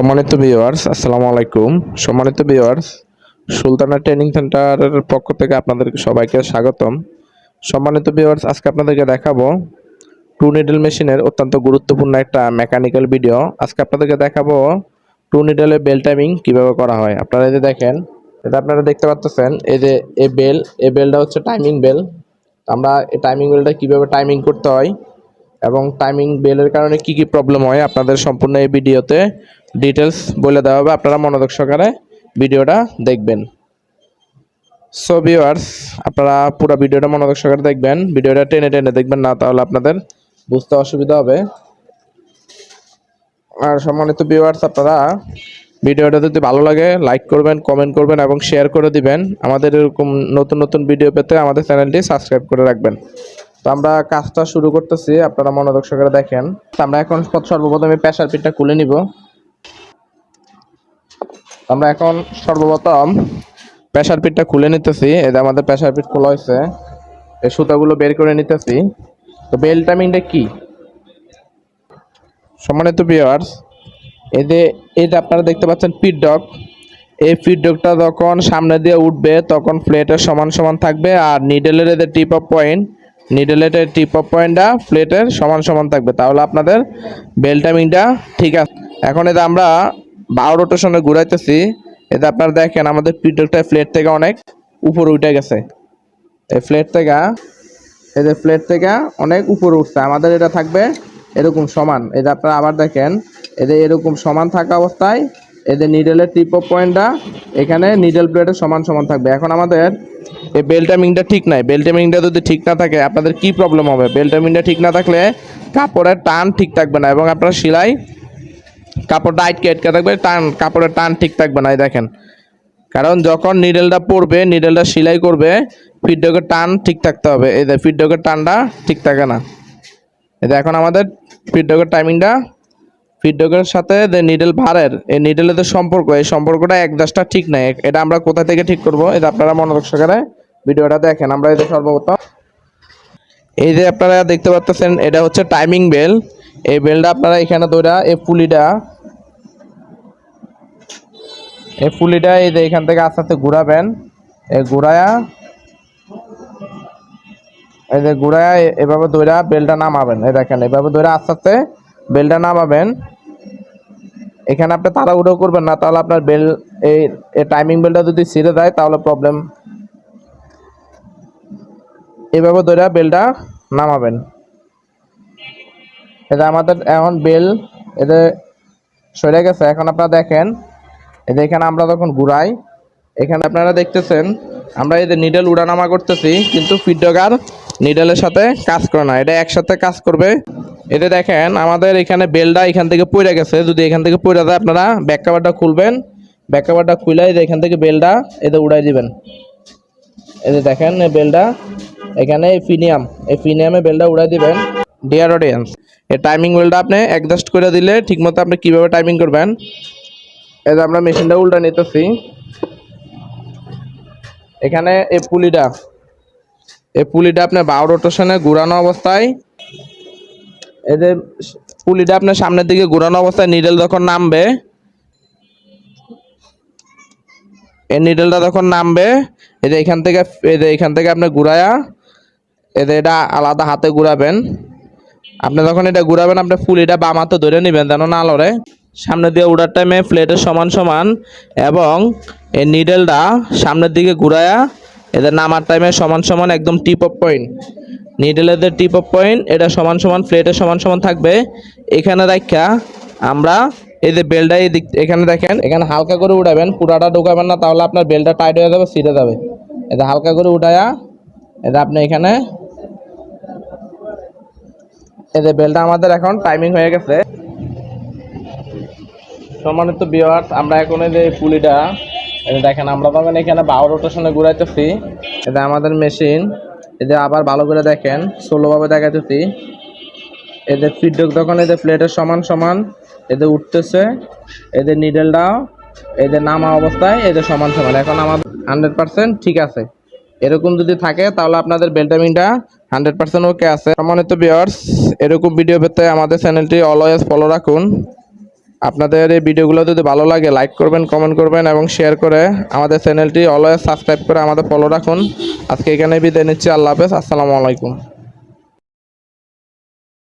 সম্মানিত ভিউয়ার্স আসসালামু আলাইকুম। সম্মানিত ভিউয়ার্স সুলতানা ট্রেনিং সেন্টারের পক্ষ থেকে আপনাদেরকে সবাইকে স্বাগতম। সম্মানিত ভিউয়ার্স আজকে আপনাদেরকে দেখাবো টু নিডল মেশিনের অত্যন্ত গুরুত্বপূর্ণ একটা মেকানিক্যাল ভিডিও আজকে আপনাদেরকে দেখাবো টু নিডলের বেল টাইমিং কীভাবে করা হয়। আপনারা এই যে দেখেন, এটা আপনারা দেখতে পাচ্ছেন এই যে এ বেল, এ বেলটা হচ্ছে টাইমিং বেল। আমরা এই টাইমিং বেলটা কীভাবে টাইমিং করতে হয় এবং টাইমিং বেলের কারণে কি কি প্রবলেম হয়, আপনাদের সম্পূর্ণ এই ভিডিওতে ডিটেলস বলে দেওয়া হবে, আপনারা মনোযোগ সহকারে ভিডিওটা দেখবেন। সো ভিউয়ার্স আপনারা পুরো ভিডিওটা মনোযোগ সহকারে দেখবেন, ভিডিওটা টেনে টেনে দেখবেন, না তাহলে আপনাদের বুঝতে অসুবিধা হবে। আর সম্মানিত ভিউয়ার্স আপনারা ভিডিওটা যদি ভালো লাগে লাইক করবেন কমেন্ট করবেন এবং শেয়ার করে দিবেন। আমাদের এরকম নতুন নতুন ভিডিও পেতে আমাদের চ্যানেলটি সাবস্ক্রাইব করে রাখবেন। তো আমরা কাজটা শুরু করতেছি, আপনারা মনোযোগ সহকারে দেখেন। তো আমরা এখন সর্বপ্রথমে প্রেশার পিটটা খুলে নিব। আমরা এখন সর্বপ্রথম প্রেসার পিটটা খুলে নিতেছি। যে আমাদের প্রেসার পিট খোলা হয়েছে। এই সুতাগুলো বের করে নিতেছি। তো বেল টাইমিংটা কি? সম্মানিত যে, এই যে আপনারা দেখতে পাচ্ছেন পিট ডগ। এই ডগটা যখন সামনে দিয়ে উঠবে, তখন প্লেটের সমান সমান থাকবে আর নিডেলের এদের টিপ অফ পয়েন্ট নিডেলের টিপ অফ পয়েন্টটা প্লেটের সমান সমান থাকবে। তাহলে আপনাদের বেল টাইমিংটা ঠিক আছে। এখন এটা আমরা বারো রোটেশনে ঘুরাইতেছি। এতে আপনারা দেখেন, আমাদের পিট ডগটা প্লেট থেকে অনেক উপরে উঠে গেছে। এই প্লেট থেকে এদের প্লেট থেকে অনেক উপরে উঠছে। আমাদের এটা থাকবে এরকম সমান। যে আপনারা আবার দেখেন এদের এরকম সমান থাকা অবস্থায় এদের নিডেলের টিপ অফ পয়েন্টটা এখানে নিডেল প্লেটের সমান সমান থাকবে। এখন আমাদের এই বেল টাইমিংটা ঠিক নাই। বেল টাইমিংটা যদি ঠিক না থাকে, আপনাদের কি প্রবলেম হবে? বেল টাইমিংটা ঠিক না থাকলে কাপড়ের টান ঠিক থাকবে না এবং আপনার সেলাই কাপড়টা আটকে আটকে থাকবে, টান, কাপড়ের টান ঠিক থাকবে না, এই দেখেন। কারণ যখন নিডেলটা পড়বে নিডেলটা সেলাই করবে ফিডডকের টান ঠিক থাকতে হবে। এই যে ফিডডকের টানটা ঠিক থাকে না। যে এখন আমাদের ফিডডকের টাইমিংটা ফিডডকের সাথে যে নিডেল ভারের, এই নিডেলের যে সম্পর্ক, এই সম্পর্কটা এক দাসটা ঠিক নাই। এটা আমরা কোথা থেকে ঠিক করব? এটা আপনারা মনোযোগ সহকারে ভিডিওটা দেখেন। আমরা যে সর্বপ্রথম, এই যে আপনারা দেখতে পাচ্ছেন, এটা হচ্ছে টাইমিং বেল এই বেলটা আপনারা এখানে ধরা এই পুলিটা এই পুলিটা এই যে এখান থেকে আস্তে আস্তে ঘুরাবেন। এই ঘুরায়া, এই যে ঘুরায়া এভাবে ধরা বেলটা নামাবেন। এই দেখেন, এভাবে ধরে আস্তে আস্তে বেলটা নামাবেন। এখানে আপনি তাড়াহুড়ো করবেন না, তাহলে আপনার বেল এই টাইমিং বেলটা যদি ছিঁড়ে দেয়, তাহলে প্রবলেম এভাবে ধরে বেলটা নামাবেন। এটা আমাদের এখন বেল এদের সরে গেছে। এখন আপনারা দেখেন যে এখানে আমরা যখন ঘুরাই। এখানে আপনারা দেখতেছেন, আমরা যে নিডেল উড়ানামা করতেছি, কিন্তু ফিডডগার নিডেলের সাথে কাজ করে না। এটা একসাথে কাজ করবে। এতে দেখেন, আমাদের এখানে বেলটা এখান থেকে পড়ে গেছে। যদি এখান থেকে পড়ে যায়, আপনারা ব্যাক কাভারটা খুলবেন। ব্যাক কাভারটা খুলে এখান থেকে বেলটা এতে উড়াই দিবেন। যে দেখেন বেলটা এখানে ফিনিয়াম, এই ফিনিয়ামে বেলটা উড়াই দিবেন। ডিয়ার অডিয়েন্স এই টাইমিং বেলটা আপনি অ্যাডজাস্ট করে দিলে ঠিকমতো আপনি কীভাবে টাইমিং করবেন? এই যে আমরা মেশিনটা উল্টা নিতেছি। এখানে এই পুলিটা এই পুলিটা আপনি বাউ রোটেশনে ঘুরানো অবস্থায়, এই যে পুলিটা আপনার সামনের দিকে ঘুরানো অবস্থায় নিডেল যখন নামবে, এই নিডেলটা যখন নামবে, এই যে এখান থেকে, এই যে এখান থেকে আপনি ঘুরায়া, এই যে এটা আলাদা হাতে ঘুরাবেন। আপনি যখন এটা ঘুরাবেন, আপনি পুলিটা বাম হাতে ধরে নেবেন যেন না লড়ে। সামনে দিয়ে উড়ার টাইমে প্লেটের সমান সমান এবং এই নিডেলটা সামনের দিকে ঘুরায়া এদের নামার টাইমে সমান সমান একদম টিপ অফ পয়েন্ট নিডেলের যে টিপ অফ পয়েন্ট এটা সমান সমান প্লেটের সমান সমান থাকবে। এখানে রাখা আমরা এই যে বেলটা এই দিক, এখানে দেখেন, এখানে হালকা করে উঠাবেন পুরাটা ঢুকাবেন না, তাহলে আপনার বেলটা টাইট হয়ে যাবে সিটে যাবে। এটা হালকা করে উঠায়া এটা আপনি এখানে যে বেলটা আমাদের এখন টাইমিং হয়ে গেছে। সম্মানিত বিয়ার্স আমরা এখন এই যে পুলিটা যে দেখেন আমরা তখন এখানে বারো রোটেশনে ঘুরাইতেছি এটা আমাদের মেশিন এদের আবার ভালো করে দেখেন ষোলোভাবে দেখাইতেছি এদের ফিডব্যাক যখন এদের প্লেটের সমান সমান এদের উঠতেছে এদের নিডেলটাও এদের নামা অবস্থায় এদের সমান সমান এখন আমাদের হান্ড্রেড পার্সেন্ট ঠিক আছে এরকম যদি থাকে তাহলে আপনাদের বেলটামিংটা হান্ড্রেড পার্সেন্ট ওকে আছে সম্মানিত বিয়ার্স এরকম ভিডিও পেতে আমাদের চ্যানেলটি অলওয়েজ ফলো রাখুন আপনাদের এই ভিডিওগুলো যদি ভালো লাগে লাইক করবেন কমেন্ট করবেন এবং শেয়ার করে আমাদের চ্যানেলটি অলওয়েজ সাবস্ক্রাইব করে আমাদের ফলো রাখুন। আজকে এখানে বিদায় নিচ্ছি, আল্লাহ হাফেজ, আসসালামু আলাইকুম।